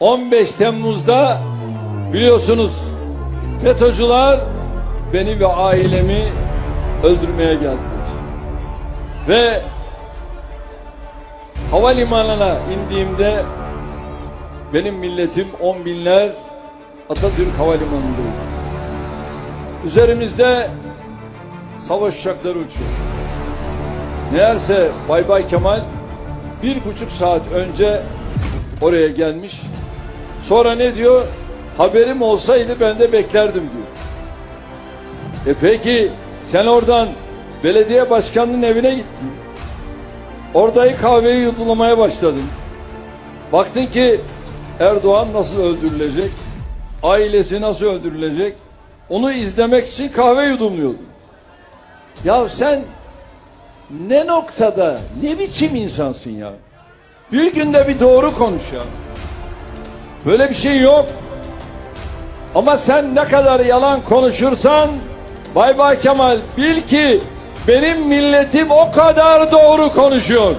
15 Temmuz'da biliyorsunuz FETÖ'cüler beni ve ailemi öldürmeye geldiler. Ve havalimanına indiğimde benim milletim on binler Atatürk Havalimanı'ndaydı. Üzerimizde savaş uçakları uçuyor. Meğerse Bay Bay Kemal bir buçuk saat önce oraya gelmiş. Sonra ne diyor? Haberim olsaydı ben de beklerdim diyor. E peki sen oradan belediye başkanının evine gittin. Oradayı kahveyi yudumlamaya başladın. Baktın ki Erdoğan nasıl öldürülecek? Ailesi nasıl öldürülecek? Onu izlemek için kahve yudumluyordun. Ya sen ne noktada, ne biçim insansın ya? Bir günde bir doğru konuş ya. Böyle bir şey yok. Ama sen ne kadar yalan konuşursan Bay Bay Kemal bil ki benim milletim o kadar doğru konuşuyor.